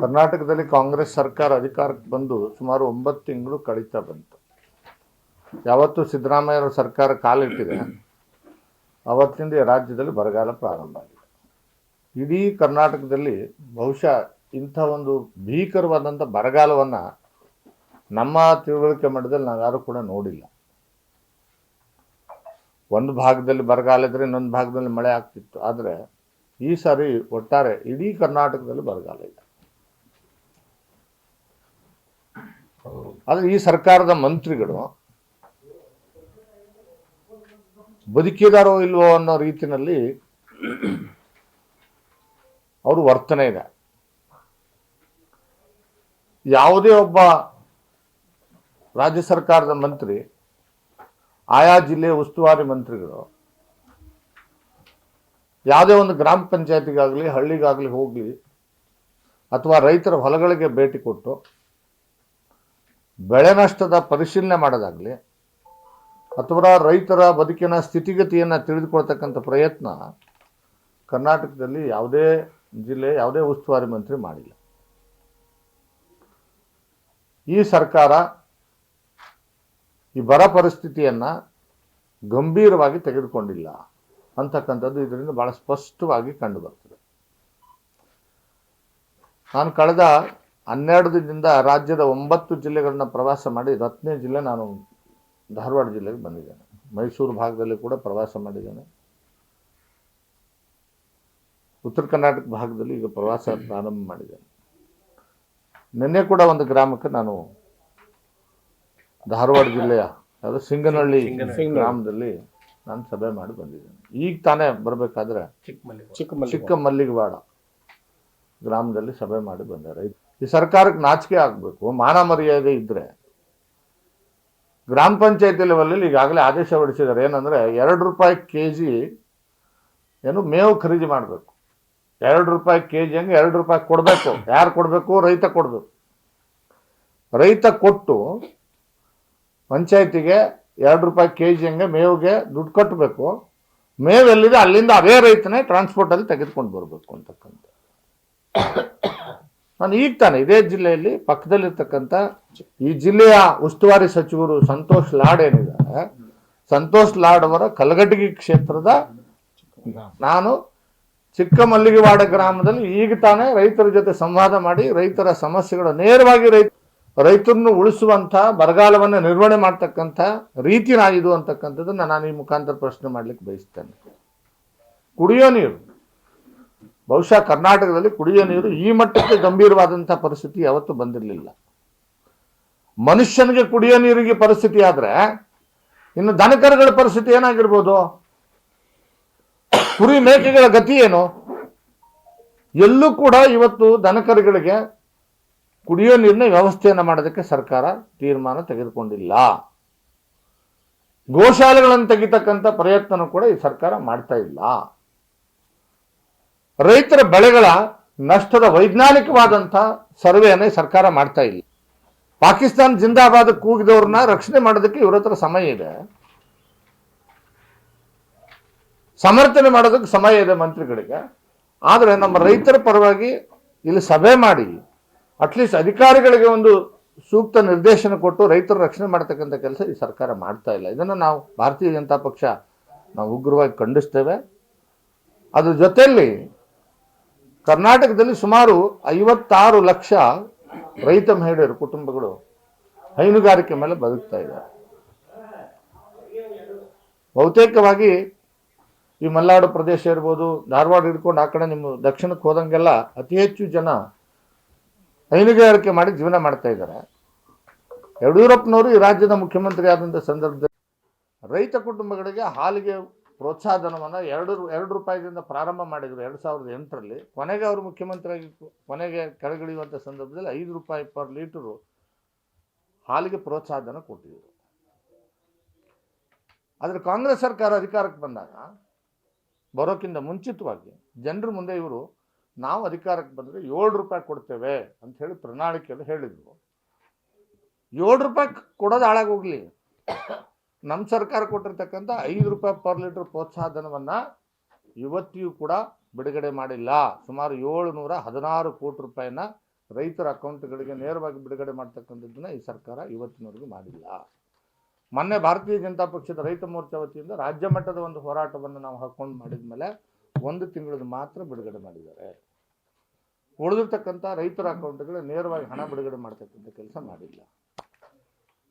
ಕರ್ನಾಟಕದಲ್ಲಿ ಕಾಂಗ್ರೆಸ್ ಸರ್ಕಾರ ಅಧಿಕಾರಕ್ಕೆ ಬಂದು ಸುಮಾರು ಒಂಬತ್ತು ತಿಂಗಳು ಕಳೀತಾ ಬಂತು. ಯಾವತ್ತು ಸಿದ್ದರಾಮಯ್ಯ ಸರ್ಕಾರ ಕಾಲಿಟ್ಟಿದೆ. ಅವತ್ತಿಂದ ರಾಜ್ಯದಲ್ಲಿ ಬರಗಾಲ ಪ್ರಾರಂಭ ಆಗಿದೆ. ಇಡೀ ಕರ್ನಾಟಕದಲ್ಲಿ ಬಹುಶಃ ಇಂಥ ಒಂದು ಭೀಕರವಾದಂಥ ಬರಗಾಲವನ್ನು ನಮ್ಮ ತಿಳುವಳಿಕೆ ಮಟ್ಟದಲ್ಲಿ ನಾವು ಯಾರು ಕೂಡ ನೋಡಿಲ್ಲ. ಒಂದು ಭಾಗದಲ್ಲಿ ಬರಗಾಲ ಇದ್ದರೆ ಇನ್ನೊಂದು ಭಾಗದಲ್ಲಿ ಮಳೆ ಆಗ್ತಿತ್ತು. ಆದರೆ ಈ ಸಾರಿ ಒಟ್ಟಾರೆ ಇಡೀ ಕರ್ನಾಟಕದಲ್ಲಿ ಬರಗಾಲ ಇದೆ. ಆದರೆ ಈ ಸರ್ಕಾರದ ಮಂತ್ರಿಗಳು ಬದುಕಿದಾರೋ ಇಲ್ವೋ ಅನ್ನೋ ರೀತಿಯಲ್ಲಿ ಅವರು ವರ್ತನೆ ಇದೆ. ಯಾವುದೇ ಒಬ್ಬ ರಾಜ್ಯ ಸರ್ಕಾರದ ಮಂತ್ರಿ, ಆಯಾ ಜಿಲ್ಲೆಯ ಉಸ್ತುವಾರಿ ಮಂತ್ರಿಗಳು, ಯಾವುದೇ ಒಂದು ಗ್ರಾಮ ಪಂಚಾಯತಿಗಾಗಲಿ, ಹಳ್ಳಿಗಾಗಲಿ ಹೋಗಲಿ, ಅಥವಾ ರೈತರ ಹೊಲಗಳಿಗೆ ಭೇಟಿ ಕೊಟ್ಟು ಬೆಳೆ ನಷ್ಟದ ಪರಿಶೀಲನೆ ಮಾಡೋದಾಗಲಿ, ಅಥವಾ ರೈತರ ಬದುಕಿನ ಸ್ಥಿತಿಗತಿಯನ್ನು ತಿಳಿದುಕೊಳ್ತಕ್ಕಂಥ ಪ್ರಯತ್ನ ಕರ್ನಾಟಕದಲ್ಲಿ ಯಾವುದೇ ಜಿಲ್ಲೆ, ಯಾವುದೇ ಉಸ್ತುವಾರಿ ಮಂತ್ರಿ ಮಾಡಿಲ್ಲ. ಈ ಸರ್ಕಾರ ಈ ಬರ ಪರಿಸ್ಥಿತಿಯನ್ನು ಗಂಭೀರವಾಗಿ ತೆಗೆದುಕೊಂಡಿಲ್ಲ ಅಂತಕ್ಕಂಥದ್ದು ಇದರಿಂದ ಭಾಳ ಸ್ಪಷ್ಟವಾಗಿ ಕಂಡು ಬರ್ತದೆ. ನಾನು ಕಳೆದ ಹನ್ನೆರಡು ದಿನದಿಂದ ರಾಜ್ಯದ ಒಂಬತ್ತು ಜಿಲ್ಲೆಗಳನ್ನ ಪ್ರವಾಸ ಮಾಡಿ ಹತ್ತನೇ ಜಿಲ್ಲೆ ನಾನು ಧಾರವಾಡ ಜಿಲ್ಲೆಗೆ ಬಂದಿದ್ದೇನೆ. ಮೈಸೂರು ಭಾಗದಲ್ಲಿ ಕೂಡ ಪ್ರವಾಸ ಮಾಡಿದ್ದೇನೆ. ಉತ್ತರ ಕರ್ನಾಟಕ ಭಾಗದಲ್ಲಿ ಈಗ ಪ್ರವಾಸ ಪ್ರಾರಂಭ ಮಾಡಿದ್ದೇನೆ. ನಿನ್ನೆ ಕೂಡ ಒಂದು ಗ್ರಾಮಕ್ಕೆ ನಾನು ಧಾರವಾಡ ಜಿಲ್ಲೆಯ ಯಾವುದು ಸಿಂಗನಹಳ್ಳಿ ಗ್ರಾಮದಲ್ಲಿ ನಾನು ಸಭೆ ಮಾಡಿ ಬಂದಿದ್ದೇನೆ. ಈಗ ತಾನೇ ಬರಬೇಕಾದ್ರೆ ಚಿಕ್ಕ ಚಿಕ್ಕ ಮಲ್ಲಿಗವಾಡ ಗ್ರಾಮದಲ್ಲಿ ಸಭೆ ಮಾಡಿ ಬಂದಾರೆ ಈ ಸರ್ಕಾರಕ್ಕೆ ನಾಚಿಕೆ ಆಗಬೇಕು, ಮಾನ ಮರ್ಯಾದೆ ಇದ್ದರೆ ಗ್ರಾಮ ಪಂಚಾಯತಿ ಲೆವೆಲಲ್ಲಿ ಈಗಾಗಲೇ ಆದೇಶ ಹೊರಡಿಸಿದ್ದಾರೆ, ಏನಂದರೆ ಎರಡು ರೂಪಾಯಿ ಕೆ ಜಿ ಏನು ಮೇವು ಖರೀದಿ ಮಾಡಬೇಕು. ಎರಡು ರೂಪಾಯಿ ಕೆ ಜಿ ಹಂಗೆ ಎರಡು ರೂಪಾಯಿ ಕೊಡಬೇಕು. ಯಾರು ಕೊಡಬೇಕು? ರೈತ ಕೊಡಬೇಕು ರೈತ ಕೊಟ್ಟು ಪಂಚಾಯತಿಗೆ ಎರಡು ರೂಪಾಯಿ ಕೆ ಜಿ ಹಂಗೆ ಮೇವಿಗೆ ದುಡ್ಡು ಕಟ್ಟಬೇಕು. ಮೇವೆಲ್ಲಿದೆ ಅಲ್ಲಿಂದ ಅದೇ ರೈತನೇ ಟ್ರಾನ್ಸ್ಪೋರ್ಟಲ್ಲಿ ತೆಗೆದುಕೊಂಡು ಬರಬೇಕು ಅಂತಕ್ಕಂಥ ನಾನು ಈಗ ತಾನೆ ಇದೇ ಜಿಲ್ಲೆಯಲ್ಲಿ ಪಕ್ಕದಲ್ಲಿರ್ತಕ್ಕಂಥ ಈ ಜಿಲ್ಲೆಯ ಉಸ್ತುವಾರಿ ಸಚಿವರು ಸಂತೋಷ್ ಲಾಡ್ ಏನಿದ್ದಾರೆ, ಸಂತೋಷ್ ಲಾಡ್ ಅವರ ಕಲಗಟಗಿ ಕ್ಷೇತ್ರದ ನಾನು ಚಿಕ್ಕಮಲ್ಲಿಗೆವಾಡ ಗ್ರಾಮದಲ್ಲಿ ಈಗ ತಾನೇ ರೈತರ ಜೊತೆ ಸಂವಾದ ಮಾಡಿ ರೈತರ ಸಮಸ್ಯೆಗಳು ನೇರವಾಗಿ ರೈತ ರೈತರನ್ನು ಉಳಿಸುವಂಥ ಬರಗಾಲವನ್ನು ನಿರ್ವಹಣೆ ಮಾಡ್ತಕ್ಕಂಥ ರೀತಿ ನಾಯಿದು ಅಂತಕ್ಕಂಥದ್ದನ್ನು ನಾನು ಈ ಮುಖಾಂತರ ಪ್ರಶ್ನೆ ಮಾಡ್ಲಿಕ್ಕೆ ಬಯಸ್ತೇನೆ. ಕುಡಿಯೋ ನೀರು. ಬಹುಶಃ ಕರ್ನಾಟಕದಲ್ಲಿ ಕುಡಿಯೋ ನೀರು ಈ ಮಟ್ಟಕ್ಕೆ ಗಂಭೀರವಾದಂಥ ಪರಿಸ್ಥಿತಿ ಯಾವತ್ತು ಬಂದಿರಲಿಲ್ಲ. ಮನುಷ್ಯನಿಗೆ ಕುಡಿಯೋ ನೀರಿಗೆ ಪರಿಸ್ಥಿತಿ ಆದ್ರೆ ಇನ್ನು ದನಕರುಗಳ ಪರಿಸ್ಥಿತಿ ಏನಾಗಿರ್ಬೋದು? ಕುರಿ ಮೇಕೆಗಳ ಗತಿ ಏನು? ಎಲ್ಲೂ ಕೂಡ ಇವತ್ತು ದನಕರುಗಳಿಗೆ ಕುಡಿಯೋ ನೀರಿನ ವ್ಯವಸ್ಥೆಯನ್ನು ಮಾಡೋದಕ್ಕೆ ಸರ್ಕಾರ ತೀರ್ಮಾನ ತೆಗೆದುಕೊಂಡಿಲ್ಲ. ಗೋಶಾಲೆಗಳನ್ನು ತೆಗಿತಕ್ಕಂಥ ಪ್ರಯತ್ನ ಕೂಡ ಈ ಸರ್ಕಾರ ಮಾಡ್ತಾ ಇಲ್ಲ. ರೈತರ ಬೆಳೆಗಳ ನಷ್ಟದ ವೈಜ್ಞಾನಿಕವಾದಂಥ ಸರ್ವೆಯನ್ನು ಸರ್ಕಾರ ಮಾಡ್ತಾ ಇಲ್ಲ. ಪಾಕಿಸ್ತಾನ ಜಿಂದಾಬಾದ್ ಕೂಗಿದವ್ರನ್ನ ರಕ್ಷಣೆ ಮಾಡೋದಕ್ಕೆ ಇವ್ರ ಹತ್ರ ಸಮಯ ಇದೆ. ಸಮರ್ಥನೆ ಮಾಡೋದಕ್ಕೆ ಸಮಯ ಇದೆ ಮಂತ್ರಿಗಳಿಗೆ. ಆದರೆ ನಮ್ಮ ರೈತರ ಪರವಾಗಿ ಇಲ್ಲಿ ಸಭೆ ಮಾಡಿ ಅಟ್ಲೀಸ್ಟ್ ಅಧಿಕಾರಿಗಳಿಗೆ ಒಂದು ಸೂಕ್ತ ನಿರ್ದೇಶನ ಕೊಟ್ಟು ರೈತರ ರಕ್ಷಣೆ ಮಾಡ್ತಕ್ಕಂಥ ಕೆಲಸ ಈ ಸರ್ಕಾರ ಮಾಡ್ತಾ ಇಲ್ಲ. ಇದನ್ನು ನಾವು ಭಾರತೀಯ ಜನತಾ ಪಕ್ಷ ನಾವು ಉಗ್ರವಾಗಿ ಖಂಡಿಸ್ತೇವೆ. ಅದ್ರ ಜೊತೆಯಲ್ಲಿ ಕರ್ನಾಟಕದಲ್ಲಿ ಸುಮಾರು ಐವತ್ತಾರು ಲಕ್ಷ ರೈತ ಮಹಿಳೆಯರು, ಕುಟುಂಬಗಳು ಹೈನುಗಾರಿಕೆ ಮೇಲೆ ಬದುಕ್ತಾ ಇದ್ದಾರೆ. ಬಹುತೇಕವಾಗಿ ಈ ಮಲೆನಾಡು ಪ್ರದೇಶ ಇರ್ಬೋದು, ಧಾರವಾಡ ಹಿಡ್ಕೊಂಡು ಆ ಕಡೆ ನಿಮ್ಮ ದಕ್ಷಿಣಕ್ಕೆ ಹೋದಂಗೆಲ್ಲ ಅತಿ ಹೆಚ್ಚು ಜನ ಹೈನುಗಾರಿಕೆ ಮಾಡಿ ಜೀವನ ಮಾಡ್ತಾ ಇದ್ದಾರೆ. ಯಡಿಯೂರಪ್ಪನವರು ಈ ರಾಜ್ಯದ ಮುಖ್ಯಮಂತ್ರಿ ಆದಂಥ ಸಂದರ್ಭದಲ್ಲಿ ರೈತ ಕುಟುಂಬಗಳಿಗೆ ಹಾಲಿಗೆ ಪ್ರೋತ್ಸಾಹಧನವನ್ನು ಎರಡು ಎರಡು ರೂಪಾಯಿದಿಂದ ಪ್ರಾರಂಭ ಮಾಡಿದರು ಎರಡು ಸಾವಿರದ ಎಂಟರಲ್ಲಿ. ಕೊನೆಗೆ ಅವರು ಮುಖ್ಯಮಂತ್ರಿಯಾಗಿ ಕೊನೆಗೆ ಕೆಳಗಿಳಿಯುವಂಥ ಸಂದರ್ಭದಲ್ಲಿ ಐದು ರೂಪಾಯಿ ಪರ್ ಲೀಟರು ಹಾಲಿಗೆ ಪ್ರೋತ್ಸಾಹಧನ ಕೊಟ್ಟಿದ್ದರು ಆದರೆ ಕಾಂಗ್ರೆಸ್ ಸರ್ಕಾರ ಅಧಿಕಾರಕ್ಕೆ ಬಂದಾಗ, ಬರೋಕ್ಕಿಂತ ಮುಂಚಿತವಾಗಿ ಜನರ ಮುಂದೆ ಇವರು, ನಾವು ಅಧಿಕಾರಕ್ಕೆ ಬಂದರೆ ಏಳು ರೂಪಾಯಿ ಕೊಡ್ತೇವೆ ಅಂತ ಹೇಳಿ ಪ್ರಣಾಳಿಕೆಯಲ್ಲಿ ಹೇಳಿದರು. ಏಳು ರೂಪಾಯಿ ಕೊಡೋದು ಹಾಳಾಗೋಗ್ಲಿ. ನಮ್ಮ ಸರ್ಕಾರ ಕೊಟ್ಟಿರ್ತಕ್ಕಂಥ ಐದು ರೂಪಾಯಿ ಪರ್ ಲೀಟರ್ ಪ್ರೋತ್ಸಾಹಧನವನ್ನು ಇವತ್ತಿಯೂ ಕೂಡ ಬಿಡುಗಡೆ ಮಾಡಿಲ್ಲ. ಸುಮಾರು ಏಳುನೂರ ಹದಿನಾರು ಕೋಟಿ ರೂಪಾಯಿನ ರೈತರ ಅಕೌಂಟ್ಗಳಿಗೆ ನೇರವಾಗಿ ಬಿಡುಗಡೆ ಮಾಡ್ತಕ್ಕಂಥದ್ದನ್ನು ಈ ಸರ್ಕಾರ ಇವತ್ತಿನವರೆಗೂ ಮಾಡಿಲ್ಲ. ಮೊನ್ನೆ ಭಾರತೀಯ ಜನತಾ ಪಕ್ಷದ ರೈತ ಮೋರ್ಚಾ ವತಿಯಿಂದ ರಾಜ್ಯ ಮಟ್ಟದ ಒಂದು ಹೋರಾಟವನ್ನು ನಾವು ಹಾಕೊಂಡು ಮಾಡಿದ ಮೇಲೆ ಒಂದು ತಿಂಗಳದ್ದು ಮಾತ್ರ ಬಿಡುಗಡೆ ಮಾಡಿದ್ದಾರೆ. ಉಳಿದಿರ್ತಕ್ಕಂಥ ರೈತರ ಅಕೌಂಟ್ಗಳು ನೇರವಾಗಿ ಹಣ ಬಿಡುಗಡೆ ಮಾಡ್ತಕ್ಕಂಥ ಕೆಲಸ ಮಾಡಿಲ್ಲ.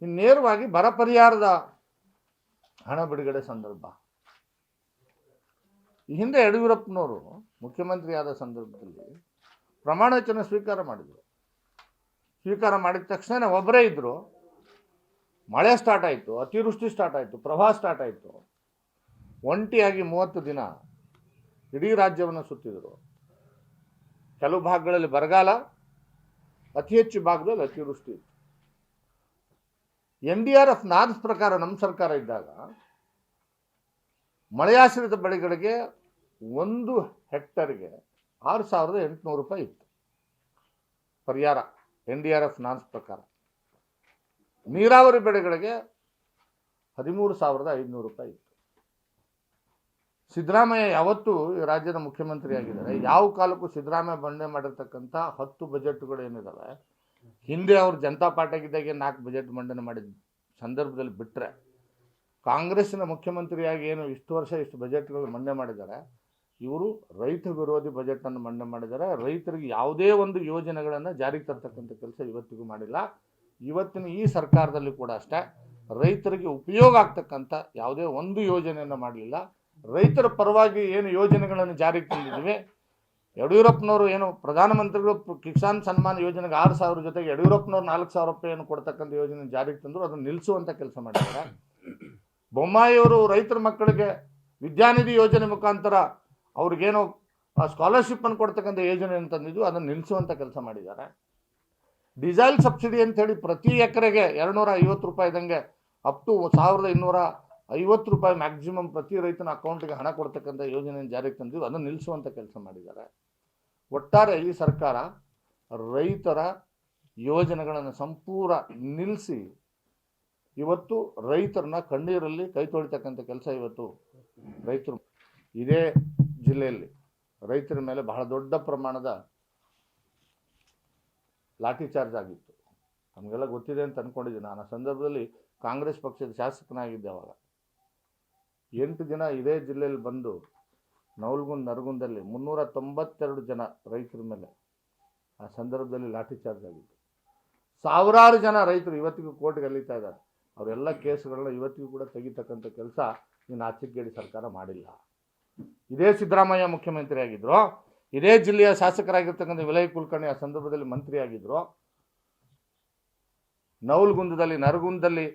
ಇನ್ನು ನೇರವಾಗಿ ಬರ ಪರಿಹಾರದ ಹಣ ಬಿಡುಗಡೆ ಸಂದರ್ಭ. ಈ ಹಿಂದೆ ಯಡಿಯೂರಪ್ಪನವರು ಮುಖ್ಯಮಂತ್ರಿ ಆದ ಸಂದರ್ಭದಲ್ಲಿ ಪ್ರಮಾಣ ವಚನ ಸ್ವೀಕಾರ ಮಾಡಿದರು. ಸ್ವೀಕಾರ ಮಾಡಿದ ತಕ್ಷಣ ಒಬ್ಬರೇ ಇದ್ದರು ಮಳೆ ಸ್ಟಾರ್ಟ್ ಆಯಿತು, ಅತಿವೃಷ್ಟಿ ಸ್ಟಾರ್ಟ್ ಆಯಿತು, ಪ್ರವಾಹ ಸ್ಟಾರ್ಟ್ ಆಯಿತು. ಒಂಟಿಯಾಗಿ ಮೂವತ್ತು ದಿನ ಇಡೀ ರಾಜ್ಯವನ್ನು ಸುತ್ತಿದರು. ಕೆಲವು ಭಾಗಗಳಲ್ಲಿ ಬರಗಾಲ, ಅತಿ ಹೆಚ್ಚು ಭಾಗದಲ್ಲಿ ಅತಿವೃಷ್ಟಿ ಇತ್ತು. N D R F norms ಪ್ರಕಾರ ನಮ್ಮ ಸರ್ಕಾರ ಇದ್ದಾಗ ಮಳೆಯಾಶ್ರಿತ ಬೆಳೆಗಳಿಗೆ ಒಂದು ಹೆಕ್ಟರ್ಗೆ ಆರು ಸಾವಿರದ ಎಂಟುನೂರು ರೂಪಾಯಿ ಇತ್ತು. ಪರಿಹಾರ N D R F norms ಪ್ರಕಾರ. ನೀರಾವರಿ ಬೆಳೆಗಳಿಗೆ ಹದಿಮೂರು ಸಾವಿರದ ಐದುನೂರು ರೂಪಾಯಿ ಇತ್ತು. ಸಿದ್ದರಾಮಯ್ಯ ಯಾವತ್ತೂ ರಾಜ್ಯದ ಮುಖ್ಯಮಂತ್ರಿ ಆಗಿದ್ದಾರೆ ಯಾವ ಕಾಲಕ್ಕೂ ಸಿದ್ದರಾಮಯ್ಯ ಬಂಡೆ ಮಾಡಿರ್ತಕ್ಕಂಥ ಹತ್ತು ಬಜೆಟ್ಗಳು ಏನಿದಾವೆ ಹಿಂದೆ ಅವರು ಜನತಾ ಪಾರ್ಟಿಯಾಗಿದ್ದಾಗ ನಾಲ್ಕು ಬಜೆಟ್ ಮಂಡನೆ ಮಾಡಿದ ಸಂದರ್ಭದಲ್ಲಿ ಬಿಟ್ಟರೆ ಕಾಂಗ್ರೆಸ್ಸಿನ ಮುಖ್ಯಮಂತ್ರಿಯಾಗಿ ಏನು ಇಷ್ಟು ವರ್ಷ ಇಷ್ಟು ಬಜೆಟ್ಗಳು ಮಂಡನೆ ಮಾಡಿದ್ದಾರೆ, ಇವರು ರೈತ ವಿರೋಧಿ ಬಜೆಟನ್ನು ಮಂಡನೆ ಮಾಡಿದ್ದಾರೆ, ರೈತರಿಗೆ ಯಾವುದೇ ಒಂದು ಯೋಜನೆಗಳನ್ನು ಜಾರಿಗೆ ತರ್ತಕ್ಕಂಥ ಕೆಲಸ ಇವತ್ತಿಗೂ ಮಾಡಿಲ್ಲ. ಇವತ್ತಿನ ಈ ಸರ್ಕಾರದಲ್ಲಿ ಕೂಡ ಅಷ್ಟೇ, ರೈತರಿಗೆ ಉಪಯೋಗ ಆಗ್ತಕ್ಕಂಥ ಯಾವುದೇ ಒಂದು ಯೋಜನೆಯನ್ನು ಮಾಡಲಿಲ್ಲ. ರೈತರ ಪರವಾಗಿ ಏನು ಯೋಜನೆಗಳನ್ನು ಜಾರಿಗೆ ತಂದಿದ್ದೀವಿ ಯಡಿಯೂರಪ್ಪನವರು ಏನು ಪ್ರಧಾನಮಂತ್ರಿಗಳು ಕಿಸಾನ್ ಸನ್ಮಾನ್ ಯೋಜನೆಗೆ ಆರು ಸಾವಿರ ಜೊತೆಗೆ ಯಡಿಯೂರಪ್ಪನವ್ರು ನಾಲ್ಕು ಸಾವಿರ ರೂಪಾಯಿಯನ್ನು ಕೊಡ್ತಕ್ಕಂಥ ಯೋಜನೆ ಜಾರಿಗೆ ತಂದರು, ಅದನ್ನು ನಿಲ್ಲಿಸುವಂಥ ಕೆಲಸ ಮಾಡಿದ್ದಾರೆ. ಬೊಮ್ಮಾಯಿಯವರು ರೈತರ ಮಕ್ಕಳಿಗೆ ವಿದ್ಯಾನಿಧಿ ಯೋಜನೆ ಮುಖಾಂತರ ಅವ್ರಿಗೇನೋ ಸ್ಕಾಲರ್ಶಿಪ್ಪನ್ನು ಕೊಡ್ತಕ್ಕಂಥ ಯೋಜನೆಯನ್ನು ತಂದಿದ್ದು, ಅದನ್ನು ನಿಲ್ಲಿಸುವಂಥ ಕೆಲಸ ಮಾಡಿದ್ದಾರೆ. ಡೀಸೆಲ್ ಸಬ್ಸಿಡಿ ಅಂತೇಳಿ ಪ್ರತಿ ಎಕರೆಗೆ ಎರಡುನೂರ ಐವತ್ತು ರೂಪಾಯಿ ಇದ್ದಂಗೆ ಅಪ್ ಟು ಸಾವಿರದ ಇನ್ನೂರ ಐವತ್ತು ರೂಪಾಯಿ ಮ್ಯಾಕ್ಸಿಮಮ್ ಪ್ರತಿ ರೈತನ ಅಕೌಂಟ್ಗೆ ಹಣ ಕೊಡ್ತಕ್ಕಂಥ ಯೋಜನೆಯನ್ನು ಜಾರಿಗೆ ತಂದಿದ್ದು, ಅದನ್ನು ನಿಲ್ಲಿಸುವಂಥ ಕೆಲಸ ಮಾಡಿದ್ದಾರೆ. ಒಟ್ಟಾರೆ ಈ ಸರ್ಕಾರ ರೈತರ ಯೋಜನೆಗಳನ್ನು ಸಂಪೂರ್ಣ ನಿಲ್ಲಿಸಿ ಇವತ್ತು ರೈತರನ್ನ ಕಣ್ಣೀರಲ್ಲಿ ಕೈ ತೊಳಿತಕ್ಕಂಥ ಕೆಲಸ ಇವತ್ತು ರೈತರು ಇದೇ ಜಿಲ್ಲೆಯಲ್ಲಿ. ರೈತರ ಮೇಲೆ ಬಹಳ ದೊಡ್ಡ ಪ್ರಮಾಣದ ಲಾಠಿ ಚಾರ್ಜ್ ಆಗಿತ್ತು. ನಮಗೆಲ್ಲ ಗೊತ್ತಿದೆ ಅಂತ ಅಂದ್ಕೊಂಡಿದ್ದೀನಿ ನಾನು ಆ ಸಂದರ್ಭದಲ್ಲಿ ಕಾಂಗ್ರೆಸ್ ಪಕ್ಷದ ಶಾಸಕನಾಗಿದ್ದೆ ಅವಾಗ. ಎಂಟು ದಿನ ಇದೇ ಜಿಲ್ಲೆಯಲ್ಲಿ ಬಂದು ನವಲ್ಗುಂದ್, ನರಗುಂದಲ್ಲಿ ಮುನ್ನೂರ ತೊಂಬತ್ತೆರಡು ಜನ ರೈತರ ಮೇಲೆ ಆ ಸಂದರ್ಭದಲ್ಲಿ ಲಾಠಿ ಚಾರ್ಜ್ ಆಗಿತ್ತು. ಸಾವಿರಾರು ಜನ ರೈತರು ಇವತ್ತಿಗೂ ಕೋರ್ಟ್ಗೆ ಅಲಿತಾ ಇದ್ದಾರೆ. ಅವರೆಲ್ಲ ಕೇಸುಗಳನ್ನ ಇವತ್ತಿಗೂ ಕೂಡ ತೆಗಿತಕ್ಕಂಥ ಕೆಲಸ ಇನ್ನು ಆಚೆಗೇಡಿ ಸರ್ಕಾರ ಮಾಡಿಲ್ಲ. ಇದೇ ಸಿದ್ದರಾಮಯ್ಯ ಮುಖ್ಯಮಂತ್ರಿ ಆಗಿದ್ರು, ಇದೇ ಜಿಲ್ಲೆಯ ಶಾಸಕರಾಗಿರ್ತಕ್ಕಂಥ ವಿಲಯ್ ಕುಲಕರ್ಣಿ ಆ ಸಂದರ್ಭದಲ್ಲಿ ಮಂತ್ರಿ ಆಗಿದ್ರು. ನವಲ್ಗುಂದದಲ್ಲಿ, ನರಗುಂದದಲ್ಲಿ,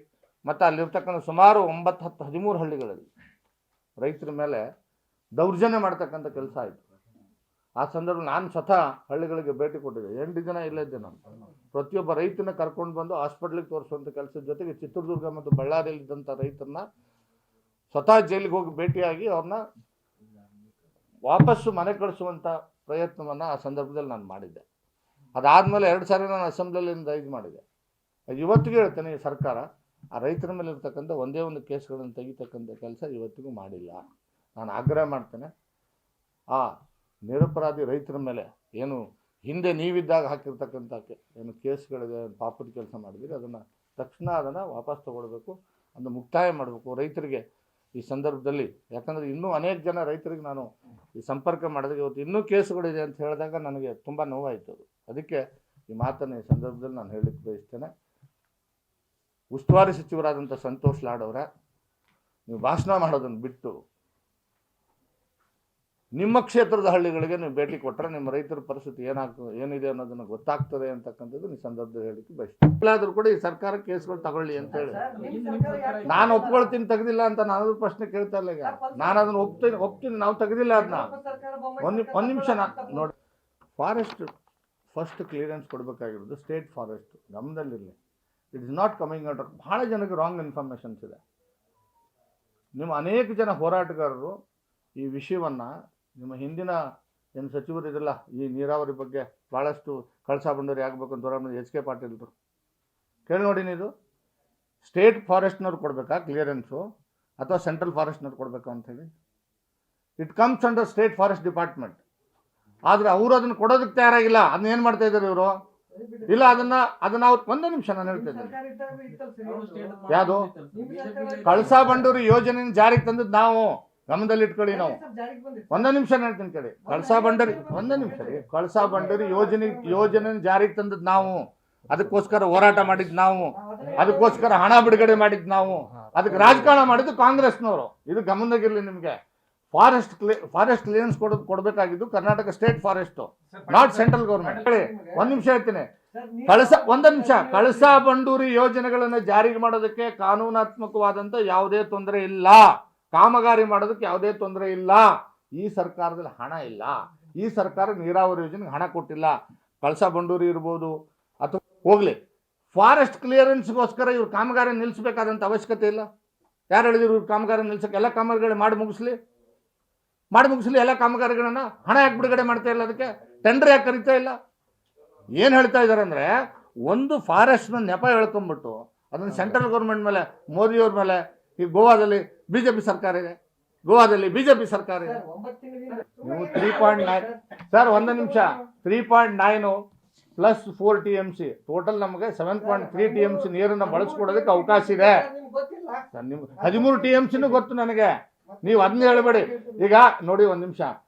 ಮತ್ತು ಅಲ್ಲಿರ್ತಕ್ಕಂಥ ಸುಮಾರು ಒಂಬತ್ತು ಹತ್ತು ಹದಿಮೂರು ಹಳ್ಳಿಗಳಲ್ಲಿ ರೈತರ ಮೇಲೆ ದೌರ್ಜನ್ಯ ಮಾಡ್ತಕ್ಕಂಥ ಕೆಲಸ ಆಯಿತು. ಆ ಸಂದರ್ಭ ನಾನು ಸ್ವತಃ ಹಳ್ಳಿಗಳಿಗೆ ಭೇಟಿ ಕೊಟ್ಟಿದ್ದೆ. ಎಂಟು ಜನ ಇಲ್ಲೇ ಇದ್ದೆ ನಾನು. ಪ್ರತಿಯೊಬ್ಬ ರೈತನ ಕರ್ಕೊಂಡು ಬಂದು ಹಾಸ್ಪಿಟ್ಲಿಗೆ ತೋರಿಸುವಂಥ ಕೆಲಸದ ಜೊತೆಗೆ ಚಿತ್ರದುರ್ಗ ಮತ್ತು ಬಳ್ಳಾರಿಯಲ್ಲಿದ್ದಂಥ ರೈತರನ್ನ ಸ್ವತಃ ಜೈಲಿಗೆ ಹೋಗಿ ಭೇಟಿಯಾಗಿ ಅವ್ರನ್ನ ವಾಪಸ್ಸು ಮನೆ ಕಳಿಸುವಂಥ ಪ್ರಯತ್ನವನ್ನು ಆ ಸಂದರ್ಭದಲ್ಲಿ ನಾನು ಮಾಡಿದ್ದೆ. ಅದಾದಮೇಲೆ ಎರಡು ಸಾರಿ ನಾನು ಅಸೆಂಬ್ಲಿಯಿಂದ ಇದು ಮಾಡಿದೆ. ಇವತ್ತಿಗೂ ಹೇಳ್ತೇನೆ ಈ ಸರ್ಕಾರ ಆ ರೈತರ ಮೇಲೆ ಇರ್ತಕ್ಕಂಥ ಒಂದೇ ಒಂದು ಕೇಸ್ಗಳನ್ನು ತೆಗಿತಕ್ಕಂಥ ಕೆಲಸ ಇವತ್ತಿಗೂ ಮಾಡಿಲ್ಲ. ನಾನು ಆಗ್ರಹ ಮಾಡ್ತೇನೆ. ಆ ನಿರಪರಾಧಿ ರೈತರ ಮೇಲೆ ಏನು ಹಿಂದೆ ನೀವಿದ್ದಾಗ ಹಾಕಿರ್ತಕ್ಕಂಥ ಏನು ಕೇಸ್ಗಳಿದೆ, ಪಾಪದ ಕೆಲಸ ಮಾಡಿದ್ರಿ ಅದನ್ನು ತಕ್ಷಣ ಅದನ್ನು ವಾಪಸ್ ತೊಗೊಳ್ಬೇಕು, ಅದನ್ನು ಮುಕ್ತಾಯ ಮಾಡಬೇಕು ರೈತರಿಗೆ ಈ ಸಂದರ್ಭದಲ್ಲಿ. ಯಾಕಂದರೆ ಇನ್ನೂ ಅನೇಕ ಜನ ರೈತರಿಗೆ ನಾನು ಈ ಸಂಪರ್ಕ ಮಾಡಿದಾಗ ಇವತ್ತು ಇನ್ನೂ ಕೇಸುಗಳಿದೆ ಅಂತ ಹೇಳಿದಾಗ ನನಗೆ ತುಂಬ ನೋವಾಯಿತು ಅದು. ಅದಕ್ಕೆ ಈ ಮಾತನ್ನು ಈ ಸಂದರ್ಭದಲ್ಲಿ ನಾನು ಹೇಳಲಿಕ್ಕೆ ಬಯಸ್ತೇನೆ. ಉಸ್ತುವಾರಿ ಸಚಿವರಾದಂಥ ಸಂತೋಷ್ ಲಾಡವರ ನೀವು ಭಾಷಣ ಮಾಡೋದನ್ನು ಬಿಟ್ಟು ನಿಮ್ಮ ಕ್ಷೇತ್ರದ ಹಳ್ಳಿಗಳಿಗೆ ನೀವು ಭೇಟಿ ಕೊಟ್ಟರೆ ನಿಮ್ಮ ರೈತರ ಪರಿಸ್ಥಿತಿ ಏನಾಗ್ತದೆ ಏನಿದೆ ಅನ್ನೋದನ್ನು ಗೊತ್ತಾಗ್ತದೆ ಅಂತಕ್ಕಂಥದ್ದು ಈ ಸಂದರ್ಭದಲ್ಲಿ ಹೇಳಿಕೆ ಬಯಸ್ತೀನಿ. ಕೂಡ ಈ ಸರ್ಕಾರ ಕೇಸ್ಗಳು ತಗೊಳ್ಳಿ ಅಂತ ಹೇಳಿ. ನಾನು ಒಪ್ಕೊಳ್ತೀನಿ ತೆಗೆದಿಲ್ಲ ಅಂತ ನಾನು ಪ್ರಶ್ನೆ ಕೇಳ್ತಾ ಇಲ್ಲ ಈಗ ನಾನು ಅದನ್ನು ಒಪ್ತೀನಿ ಒಪ್ತೀನಿ ನಾವು ತೆಗೆದಿಲ್ಲ ಅದನ್ನ. ಒಂದು ಒಂದು ನಿಮಿಷ ನೋಡಿ ಫಾರೆಸ್ಟ್ ಫಸ್ಟ್ ಕ್ಲಿಯರೆನ್ಸ್ ಕೊಡಬೇಕಾಗಿರೋದು state forest ಗಮನದಲ್ಲಿರಲಿ it is not coming and ಭಾಳ ಜನಕ್ಕೆ ರಾಂಗ್ ಇನ್ಫಾರ್ಮೇಷನ್ಸ್ ಇದೆ. ನಿಮ್ಮ ಅನೇಕ ಜನ ಹೋರಾಟಗಾರರು ಈ ವಿಷಯವನ್ನು ನಿಮ್ಮ ಹಿಂದಿನ ಏನು ಸಚಿವರು ಇದಿಲ್ಲ ಈ ನೀರಾವರಿ ಬಗ್ಗೆ ಭಾಳಷ್ಟು ಕಳಸ ಬಂಡೂರಿ ಆಗಬೇಕು ಅಂತ ಹೋರಾಟ ಎಚ್ ಕೆ ಪಾಟೀಲ್ರು ಕೇಳಿ ನೋಡಿ ನೀವು, ಸ್ಟೇಟ್ ಫಾರೆಸ್ಟ್ನವ್ರು ಕೊಡಬೇಕಾ ಕ್ಲಿಯರೆನ್ಸು, ಅಥವಾ ಸೆಂಟ್ರಲ್ ಫಾರೆಸ್ಟ್ನವ್ರು ಕೊಡಬೇಕಾ ಅಂಥೇಳಿ it comes under state forest department ಆದರೆ ಅವರು ಅದನ್ನು ಕೊಡೋದಕ್ಕೆ ತಯಾರಾಗಿಲ್ಲ. ಅದನ್ನ ಏನು ಮಾಡ್ತಾ ಇದ್ದಾರೆ ಇವರು? ಇಲ್ಲ, ಅದನ್ನ ಅದನ್ನ ಅವ್ರು ಒಂದು ನಿಮಿಷ ನಾನು ಹೇಳ್ತೇನೆ ಯಾವುದು? ಕಳಸಾ ಬಂಡೂರಿ ಯೋಜನೆ ಜಾರಿಗೆ ತಂದದ್ದು ನಾವು. ಗಮನದಲ್ಲಿ ಇಟ್ಕೊಳ್ಳಿ ನಾವು ಒಂದೇ ನಿಮಿಷ ಹೇಳ್ತೀನಿ ಕೇಳಿ ಕಳಸಾ ಬಂಡರಿ. ಒಂದೇ ನಿಮಿಷ ರೀ. ಕಳಸಾ ಬಂಡರಿ ಯೋಜನೆ ಯೋಜನೆ ಜಾರಿಗೆ ತಂದದ್ ನಾವು. ಅದಕ್ಕೋಸ್ಕರ ಹೋರಾಟ ಮಾಡಿದ್ ನಾವು. ಅದಕ್ಕೋಸ್ಕರ ಹಣ ಬಿಡುಗಡೆ ಮಾಡಿದ್ ನಾವು. ಅದಕ್ಕೆ ರಾಜಕಾರಣ ಮಾಡಿದ್ದು ಕಾಂಗ್ರೆಸ್ನವರು. ಇದು ಗಮನದಾಗಿರ್ಲಿ ನಿಮ್ಗೆ. ಫಾರೆಸ್ಟ್ ಫಾರೆಸ್ಟ್ ಕ್ಲಿಯರೆನ್ಸ್ ಕೊಡೋದು ಕೊಡಬೇಕಾಗಿದ್ದು Karnataka state forest. Not central government. ಹೇಳಿ ಒಂದ್ ನಿಮಿಷ ಹೇಳ್ತೀನಿ. ಕಳಸ ಒಂದ್ ನಿಮಿಷ. ಕಳಸಾ ಬಂಡೂರಿ ಯೋಜನೆಗಳನ್ನ ಜಾರಿಗೆ ಮಾಡೋದಕ್ಕೆ ಕಾನೂನಾತ್ಮಕವಾದಂತ ಯಾವುದೇ ತೊಂದರೆ ಇಲ್ಲ. ಕಾಮಗಾರಿ ಮಾಡೋದಕ್ಕೆ ಯಾವುದೇ ತೊಂದರೆ ಇಲ್ಲ. ಈ ಸರ್ಕಾರದಲ್ಲಿ ಹಣ ಇಲ್ಲ. ಈ ಸರ್ಕಾರ ನೀರಾವರಿ ಯೋಜನೆಗೆ ಹಣ ಕೊಟ್ಟಿಲ್ಲ. ಕಳಸ ಬಂಡೂರಿ ಇರ್ಬೋದು ಅಥವಾ ಹೋಗಲಿ. ಫಾರೆಸ್ಟ್ ಕ್ಲಿಯರೆನ್ಸ್ಗೋಸ್ಕರ ಇವ್ರು ಕಾಮಗಾರಿ ನಿಲ್ಲಿಸಬೇಕಾದಂಥ ಅವಶ್ಯಕತೆ ಇಲ್ಲ. ಯಾರು ಹೇಳಿದ್ರು ಇವ್ರು ಕಾಮಗಾರಿ ನಿಲ್ಸಕ್ಕೆ? ಎಲ್ಲ ಕಾಮಗಾರಿಗಳು ಮಾಡಿ ಮುಗಿಸ್ಲಿ. ಮಾಡಿ ಮುಗಿಸ್ಲಿ ಎಲ್ಲ ಕಾಮಗಾರಿಗಳನ್ನು ಹಣ ಯಾಕೆ ಬಿಡುಗಡೆ ಮಾಡ್ತಾ ಇಲ್ಲ ಅದಕ್ಕೆ? ಟೆಂಡರ್ ಯಾಕೆ ಕರಿತಾ ಇಲ್ಲ? ಏನು ಹೇಳ್ತಾ ಇದ್ದಾರೆ ಅಂದರೆ ಒಂದು ಫಾರೆಸ್ಟ್ನ ನೆಪ ಹೇಳ್ಕೊಂಬಿಟ್ಟು ಅದನ್ನು ಸೆಂಟ್ರಲ್ ಗೌರ್ಮೆಂಟ್ ಮೇಲೆ, ಮೋದಿಯವ್ರ ಮೇಲೆ ಈ ಗೋವಾದಲ್ಲಿ ಬಿಜೆಪಿ ಸರ್ಕಾರ ಇದೆ. ಗೋವಾದಲ್ಲಿ ಬಿಜೆಪಿ ಸರ್ಕಾರ ಇದೆ. ನೀವು ತ್ರೀ ಪಾಯಿಂಟ್ ನೈನ್ ಸರ್ ಒಂದು ನಿಮಿಷ. Three point nine plus four T M C total ನಮಗೆ seven point three T M C ನೀರನ್ನು ಬಳಸ್ಕೊಡೋದಕ್ಕೆ ಅವಕಾಶ ಇದೆ. ಸರ್, ನಿಮ್ಗೆ ಹದಿಮೂರು ಟಿ ಎಂ ಸಿನೂ ಗೊತ್ತು ನನಗೆ. ನೀವು ಅದನ್ನ ಹೇಳಬೇಡಿ. ಈಗ ನೋಡಿ ಒಂದು ನಿಮಿಷ.